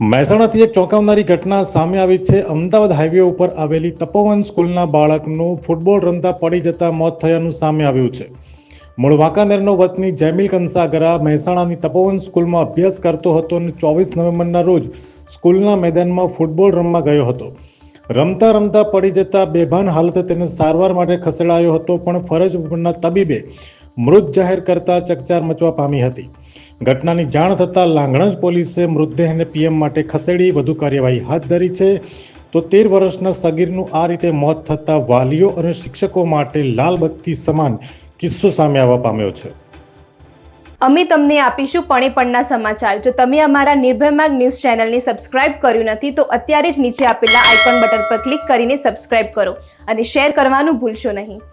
મહેસાણાથી એક ચોંકાવનારી ઘટના સામે આવી છે. અમદાવાદ હાઈવે ઉપર આવેલી તપોવન સ્કૂલના બાળકનું ફૂટબોલ રમતા પડી જતા મોત થયાનું સામે આવ્યું છે. મૂળ વાંકાનેરનો વતની જેમિલ કંસાગરા મહેસાણાની તપોવન સ્કૂલમાં અભ્યાસ કરતો હતો અને ચોવીસ નવેમ્બરના રોજ સ્કૂલના મેદાનમાં ફૂટબોલ રમવા ગયો હતો. રમતા રમતા પડી જતા બેભાન હાલતે તેને સારવાર માટે ખસેડાયો હતો, પણ ફરજ ઉપરના તબીબે મૃત જાહેર કરતા ચકચાર મચવા પામી હતી. ઘટનાની જાણ થતાં લાંગણજ પોલીસે મૃતદેહને પીએમ માટે ખસેડી વધુ કાર્યવાહી હાથ ધરી છે. તો તેર વર્ષના સગીરનું આ રીતે મોત થતાં વાલીઓ અને શિક્ષકો માટે લાલબત્તી સમાન કિસ્સો સામે આવવા પામ્યો છે. અમે તમને આપીશું પણીપણના સમાચાર. જો તમે અમારા નિર્ભયમાર્ગ ન્યૂઝ ચેનલને સબસ્ક્રાઇબ કર્યું નથી, તો અત્યારે જ નીચે આપેલા આઇકોન બટન પર ક્લિક કરીને સબસ્ક્રાઇબ કરો અને શેર કરવાનું ભૂલશો નહીં.